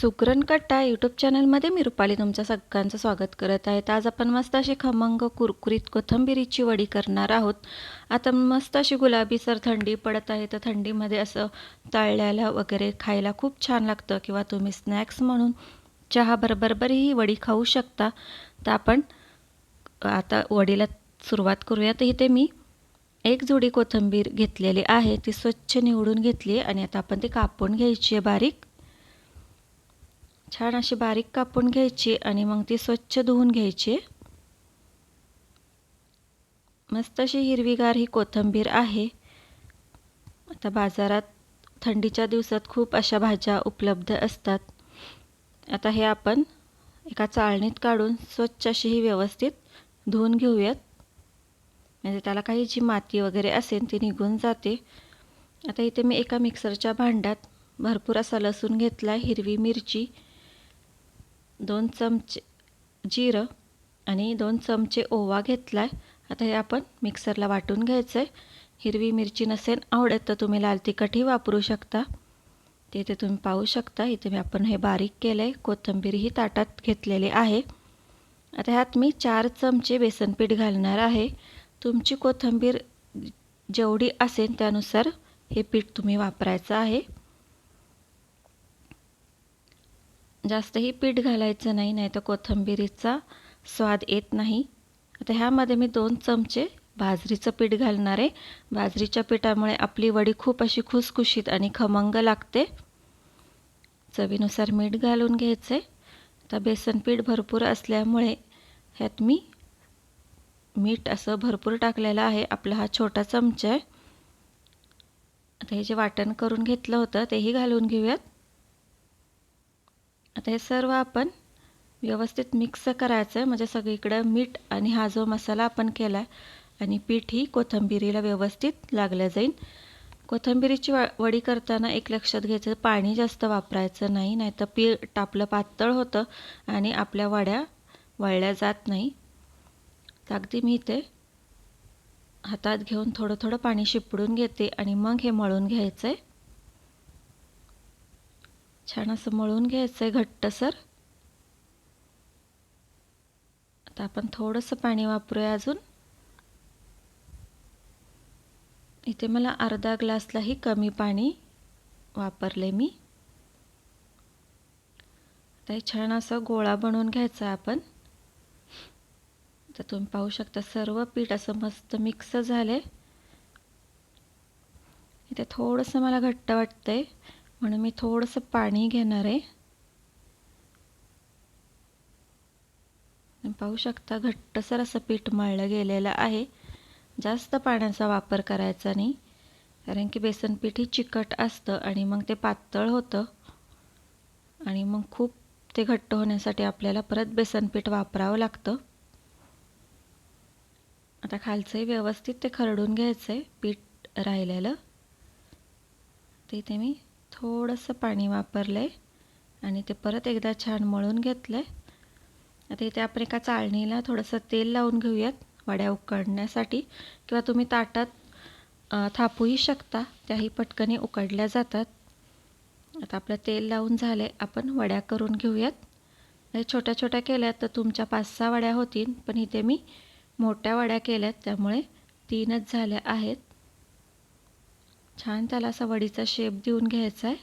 सुगरण कट्टा यूट्यूब चॅनलमध्ये मी रुपाली तुमच्या सगळ्यांचं स्वागत करत आहे. आज आपण मस्त अशी खमंग कुरकुरीत कोथिंबिरीची वडी करणार आहोत. आता मस्त अशी गुलाबी सर थंडी पडत आहे तर थंडीमध्ये असं तळल्याला वगैरे खायला खूप छान लागतं किंवा तुम्ही स्नॅक्स म्हणून चहा बरोबर ही वडी खाऊ शकता. तर आपण आता वडीला सुरुवात करूया. तर इथे मी एक जोडी कोथिंबीर घेतलेली आहे. ती स्वच्छ निवडून घेतली आणि आता आपण ती कापून घ्यायची आहे बारीक. छान अशी बारीक कापून घ्यायची आणि मग ती स्वच्छ धुवून घ्यायची. मस्त अशी हिरवीगार ही कोथिंबीर आहे. आता बाजारात थंडीच्या दिवसात खूप अशा भाज्या उपलब्ध असतात. आता हे आपण एका चाळणीत काढून स्वच्छ अशी ही व्यवस्थित धुवून घेऊयात. म्हणजे त्याला काही जी माती वगैरे असेल ती निघून जाते. आता इथे मी एका मिक्सरच्या भांड्यात भरपूर असा लसूण घेतला हिरवी मिरची दोन चमचे जिरं आणि दोन चमचे ओवा घेतला आहे आता हे आपण मिक्सरला वाटून घ्यायचं आहे हिरवी मिरची नसेल आवडत तर तुम्ही लाल तिखटही वापरू शकता. ते इथे तुम्ही पाहू शकता इथे मी आपण हे बारीक केलं आहे कोथिंबीरही ताटात घेतलेली आहे. आता ह्यात मी चार चमचे बेसन पीठ घालणार आहे. तुमची कोथिंबीर जेवढी असेल त्यानुसार हे पीठ तुम्ही वापरायचं आहे. जास्तही पीठ घालायचं नाही नाही तर कोथंबिरीचा स्वाद येत नाही. आता ह्यामध्ये मी दोन चमचे बाजरीचं पीठ घालणार आहे. बाजरीच्या पिठामुळे आपली वडी खूप अशी खुसखुशीत आणि खमंग लागते. चवीनुसार मीठ घालून घ्यायचं आहे आता बेसन पीठ भरपूर असल्यामुळे ह्यात मी मीठ असं भरपूर टाकलेलं आहे. आपला हा छोटा चमचा आहे. आता हे जे वाटण करून घेतलं होतं तेही घालून घेऊयात. आता हे सर्व आपण व्यवस्थित मिक्स करायचं आहे म्हणजे सगळीकडं मीठ आणि हा जो मसाला आपण केला आहे आणि पीठ ही कोथिंबिरीला व्यवस्थित लागलं जाईल कोथंबिरीची व वडी करताना एक लक्षात घ्यायचं पाणी जास्त वापरायचं नाही नाहीतर पीठ आपलं पातळ होतं आणि आपल्या वड्या वळल्या जात नाही. तर अगदी मी इथे हातात घेऊन थोडं थोडं पाणी शिपडून घेते आणि मग हे मळून घ्यायचं आहे छान असं मळून घ्यायचं आहे घट्टसर आता आपण थोडंसं पाणी वापरूया अजून. इथे मला अर्धा ग्लासलाही कमी पाणी वापरले मी. आता हे छान असं गोळा बनवून घ्यायचा आपण. तर तुम्ही पाहू शकता सर्व पीठ असं मस्त मिक्स झाले इथे थोडंसं मला घट्ट वाटतंय. म्हणून मी थोडंसं पाणी घेणार आहे. पाहू शकता घट्टसर असं पीठ मळलं गेलेलं आहे. जास्त पाण्याचा वापर करायचा नाही कारण की बेसन पीठ ही चिकट असतं आणि मग ते पातळ होतं. आणि मग खूप ते घट्ट होण्यासाठी आपल्याला परत बेसन पीठ वापरावं लागतं. आता खालचंही व्यवस्थित ते खरडून घ्यायचं आहे पीठ राहिलेलं. ते इथे मी थोडंसं पाणी वापरलं आहे आणि ते परत एकदा छान मळून घेतलं आहे आता इथे आपण एका चाळणीला थोडंसं तेल लावून घेऊयात वड्या उकडण्यासाठी. किंवा तुम्ही ताटात थापूही शकता त्याही पटकनी उकडल्या जातात. आता आपलं तेल लावून झाले आपण वड्या करून घेऊयात. म्हणजे छोट्या छोट्या केल्यात तर तुमच्या पाच सहा वड्या होतील पण इथे मी मोठ्या वड्या केल्यात त्यामुळे तीनच झाल्या आहेत. छान त्याला असा वडीचा शेप देऊन घ्यायचा आहे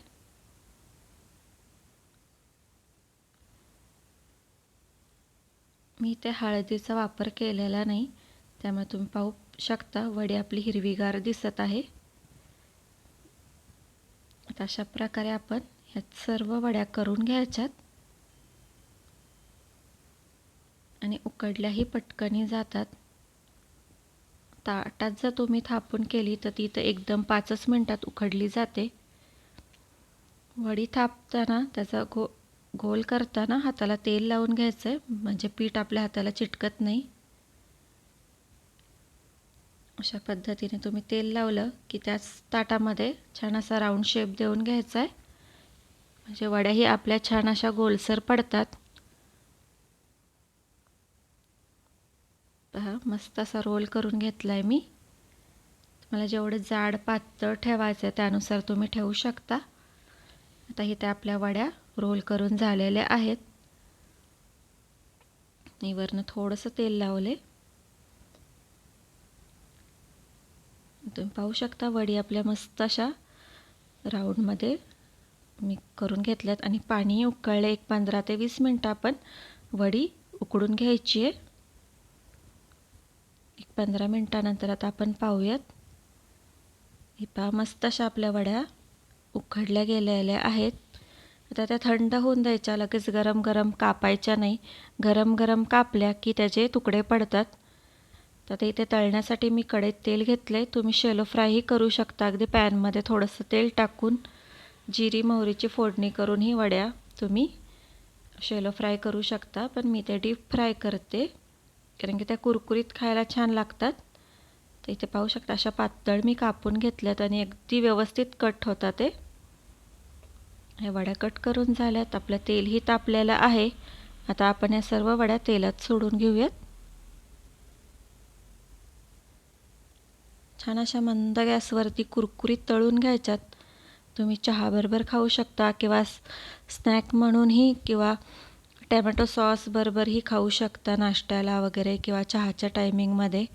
मी इथे हळदीचा वापर केलेला नाही त्यामुळे तुम्ही पाहू शकता वडी आपली हिरवीगार दिसत आहे. अशा प्रकारे आपण ह्यात सर्व वड्या करून घ्यायच्यात. आणि उकडल्याही पटकनी जातात. ताटात जर तुम्ही थापून केली तर ती तर एकदम पाचच मिनटात उकडली जाते. वडी थापताना त्याचा गो गोल करताना हाताला तेल लावून घ्यायचं आहे म्हणजे पीठ आपल्या हाताला चिटकत नाही. अशा पद्धतीने तुम्ही तेल लावलं की त्याच ताटामध्ये छान असा राऊंड शेप देऊन घ्यायचा आहे म्हणजे वड्याही आपल्या छान अशा गोलसर पडतात पहा मस्त असा रोल करून घेतला आहे मी. मला जेवढं जाड पातळ ठेवायचं आहे त्यानुसार तुम्ही ठेवू शकता. आता इथे आपल्या वड्या रोल करून झालेल्या आहेत. आणि वरनं थोडंसं तेल लावले तुम्ही पाहू शकता वडी आपल्या मस्त अशा राऊंडमध्ये मी करून घेतल्यात. आणि पाणी उकळले एक पंधरा ते वीस मिनटं आपण वडी उकडून घ्यायची आहे. पंधरा मिनटानंतर आता आपण पाहूयात. हे पहा मस्त अशा आपल्या वड्या उकडल्या गेलेल्या आहेत. आता त्या थंड होऊन द्यायच्या लगेच गरम गरम कापायच्या नाही. गरम गरम कापल्या की त्याचे तुकडे पडतात. तर ते इथे तळण्यासाठी मी कडेत तेल घेतलं आहे तुम्ही शेलो फ्रायही करू शकता. अगदी पॅनमध्ये थोडंसं तेल टाकून जिरी मोहरीची फोडणी करून ही वड्या तुम्ही शेलो फ्राय करू शकता. पण मी ते डीप फ्राय करते. कारण की त्या कुरकुरीत खायला छान लागतात. तर इथे पाहू शकता अशा पातळ मी कापून घेतल्यात आणि अगदी व्यवस्थित कट होता ते. हे वड्या कट करून झाल्यात. आपलं तेलही तापलेलं आहे. आता आपण या सर्व वड्या तेलात सोडून घेऊयात. छान अशा मंद गॅसवरती कुरकुरीत तळून घ्यायच्यात. तुम्ही चहाबरोबर खाऊ शकता किंवा स्नॅक म्हणूनही किंवा टॅमॅटो सॉसबरोबरही खाऊ शकता नाश्त्याला वगैरे किंवा चहाच्या टायमिंगमध्ये.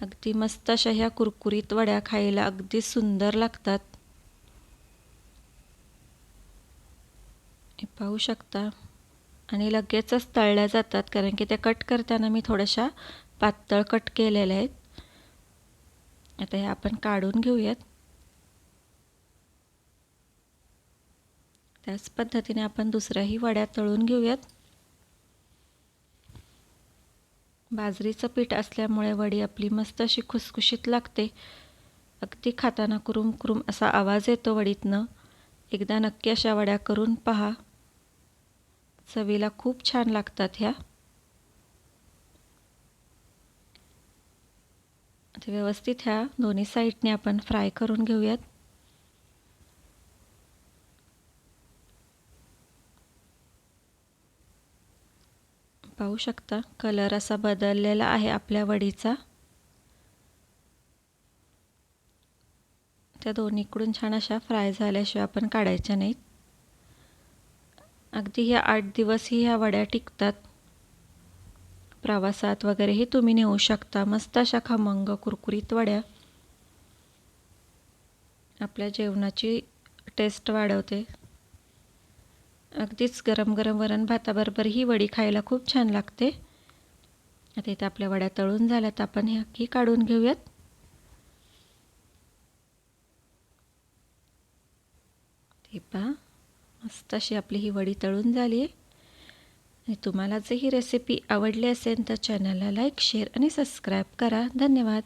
अगदी मस्त अशा ह्या कुरकुरीत वड्या खायला अगदी सुंदर लागतात. हे पाहू शकता. आणि लगेचच तळल्या जातात कारण की त्या कट करताना मी थोड्याशा पातळ कट केलेल्या आहेत. आता हे आपण काढून घेऊयात. त्याच पद्धतीने आपण दुसऱ्याही वड्या तळून घेऊयात. बाजरीचं पीठ असल्यामुळे वडी आपली मस्त अशी खुसखुशीत लागते. अगदी खाताना कुरुम कुरुम असा आवाज येतो वडीतनं. एकदा नक्की अशा वड्या करून पहा. चवीला खूप छान लागतात ह्या. व्यवस्थित ह्या दोन्ही साईडने आपण फ्राय करून घेऊयात. पाहू शकता. कलर असा बदललेला आहे आपल्या वडीचा. त्या दोन्हीकडून छान अशा फ्राय झाल्याशिवाय आपण काढायच्या नाहीत. अगदी ह्या आठ दिवसही ह्या वड्या टिकतात. प्रवासात वगैरेही तुम्ही नेऊ शकता. मस्त अशा खमंग कुरकुरीत वड्या. आपल्या जेवणाची टेस्ट वाढवते. अगदीच गरम गरम वरण भाताबरोबर ही वडी खायला खूप छान लागते. आता इथे आपल्या वड्या तळून झाल्यात. आपण हे अख्खी काढून घेऊयात. ते पहा मस्त अशी आपली ही वडी तळून झाली आहे. आणि तुम्हाला जर ही रेसिपी आवडली असेल तर चॅनलला लाईक शेअर आणि सबस्क्राईब करा. धन्यवाद.